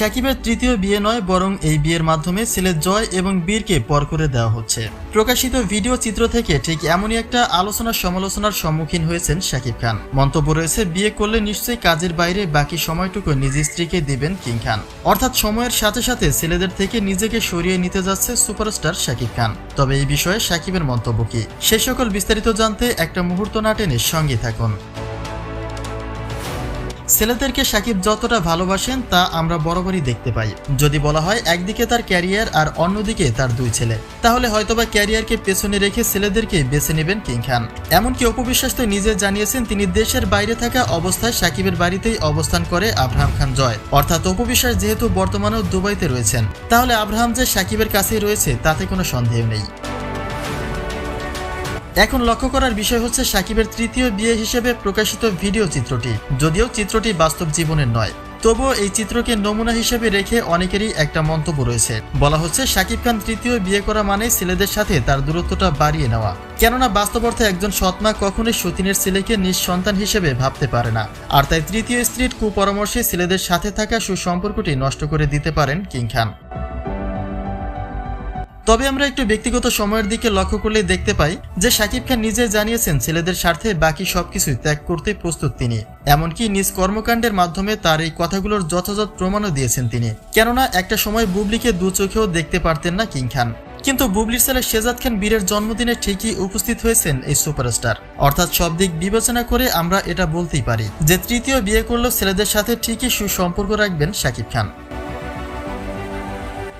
সাকিবের তৃতীয় বিয়ে নয়, বরং এই বিয়ের মাধ্যমে ছেলে জয় এবং বীরকে পর করে দেওয়া হচ্ছে। প্রকাশিত ভিডিও চিত্র থেকে ঠিক এমনই একটা আলোচনা সমালোচনার সম্মুখীন হয়েছেন শাকিব খান। মন্তব্য রয়েছে, বিয়ে করলে নিশ্চয়ই কাজের বাইরে বাকি সময়টুকু নিজ স্ত্রীকে দিবেন কিং খান। অর্থাৎ সময়ের সাথে সাথে ছেলেদের থেকে নিজেকে সরিয়ে নিতে যাচ্ছে সুপারস্টার শাকিব খান। তবে এই বিষয়ে শাকিবের মন্তব্য কি? সে সকল বিস্তারিত জানতে একটা মুহূর্ত না টেনে সঙ্গে থাকুন। ছেলেদেরকে সাকিব যতটা ভালোবাসেন তা আমরা বরাবরই দেখতে পাই। যদি বলা হয় একদিকে তার ক্যারিয়ার আর অন্যদিকে তার দুই ছেলে, তাহলে হয়তোবা ক্যারিয়ারকে পেছনে রেখে ছেলেদেরকে বেছে নেবেন কিং খান। এমনকি অপবিশ্বাস তো নিজে জানিয়েছেন, তিনি দেশের বাইরে থাকা অবস্থায় সাকিবের বাড়িতেই অবস্থান করে আব্রাহাম খান জয়। অর্থাৎ অপবিশ্বাস যেহেতু বর্তমানেও দুবাইতে রয়েছেন, তাহলে আব্রাহাম যে সাকিবের কাছেই রয়েছে, তাতে কোনো সন্দেহ নেই। এখন লক্ষ্য করার বিষয় হচ্ছে সাকিবের তৃতীয় বিয়ে হিসেবে প্রকাশিত ভিডিও চিত্রটি। যদিও চিত্রটি বাস্তব জীবনের নয়, তবুও এই চিত্রকে নমুনা হিসেবে রেখে অনেকেরই একটা মন্তব্য রয়েছে। বলা হচ্ছে, সাকিব খান তৃতীয় বিয়ে করা মানে ছেলেদের সাথে তার দূরত্বটা বাড়িয়ে নেওয়া। কেননা বাস্তব অর্থে একজন সৎমা কখনোই সতীনের ছেলেকে নিজ সন্তান হিসেবে ভাবতে পারে না। আর তাই তৃতীয় স্ত্রীর কুপরামর্শে ছেলেদের সাথে থাকা সুসম্পর্কটি নষ্ট করে দিতে পারেন কিং খান। তবে আমরা একটু ব্যক্তিগত সময়ের দিকে লক্ষ্য করলে দেখতে পাই যে শাকিব খান নিজে জানিয়েছেন ছেলেদের স্বার্থে বাকি সবকিছু ত্যাগ করতে প্রস্তুত তিনি। এমনকি নিজ কর্মকাণ্ডের মাধ্যমে তার এই কথাগুলোর যথাযথ প্রমাণও দিয়েছেন তিনি। কেননা একটা সময় বুবলিকে দু চোখেও দেখতে পারতেন না কিং খান। কিন্তু বুবলির ছেলে শেজাদ খান বীরের জন্মদিনে ঠিকই উপস্থিত হয়েছেন এই সুপারস্টার। অর্থাৎ সব দিক বিবেচনা করে আমরা এটা বলতেই পারি যে তৃতীয় বিয়ে করলেও ছেলেদের সাথে ঠিকই সুসম্পর্ক রাখবেন শাকিব খান।